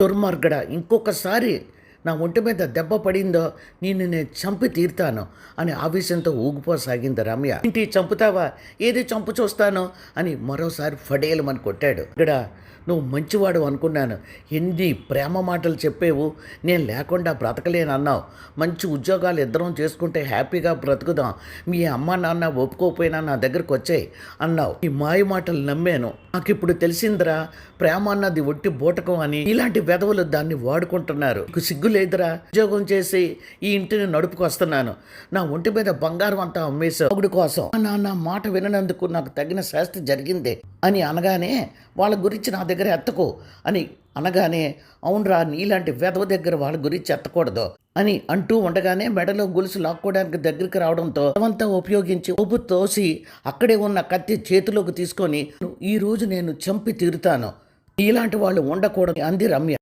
దుర్మార్గడ ఇంకొకసారి నా ఒంటి మీద దెబ్బ పడిందో నిన్ను నేను చంపి తీరుతాను అని ఆవేశంతో ఊగిపోసాగింది రమ్య. ఇంటి చంపుతావా? ఏది చంపు చూస్తాను అని మరోసారి ఫడేలమని కొట్టాడు. ఇక్కడ నువ్వు మంచివాడు అనుకున్నాను. ఎన్ని ప్రేమ మాటలు చెప్పేవు. నేను లేకుండా బ్రతకలేను అన్నావు మంచి ఉద్యోగాలు ఇద్దరం చేసుకుంటే హ్యాపీగా బ్రతుకుదాం. మీ అమ్మ నాన్న ఒప్పుకోకపోయినా నా దగ్గరకు వచ్చాయి అన్నావు. ఈ మాయ మాటలు నమ్మాను. నాకు ఇప్పుడు తెలిసిందిరా ప్రేమ అన్నది ఒట్టి బూటకం అని. ఇలాంటి వెధవులు దాన్ని వాడుకుంటున్నారు. సిగ్గు లేదురా ఉద్యోగం చేసి ఈ ఇంటిని నడుపుకొస్తున్నాను. నా ఒంటి మీద బంగారం అంతా అమ్మేశావు ఒకటి కోసం. నా నాన్న మాట విననందుకు నాకు తగిన శాస్తి జరిగింది అని అనగానే వాళ్ళ గురించి నా దగ్గర ఎత్తకు అని అనగానే అవునరా నీలాంటి వెధవ దగ్గర వాళ్ళ గురించి ఎత్తకూడదు అని అంటూ ఉండగానే మెడలో గొలుసు లాక్కోవడానికి దగ్గరికి రావడంతో అవంతా ఉపయోగించి ఉబ్బు తోసి అక్కడే ఉన్న కత్తి చేతిలోకి తీసుకొని ఈ రోజు నేను చంపి తీరుతాను. ఇలాంటి వాళ్ళు ఉండకూడదు అంది రమ్య.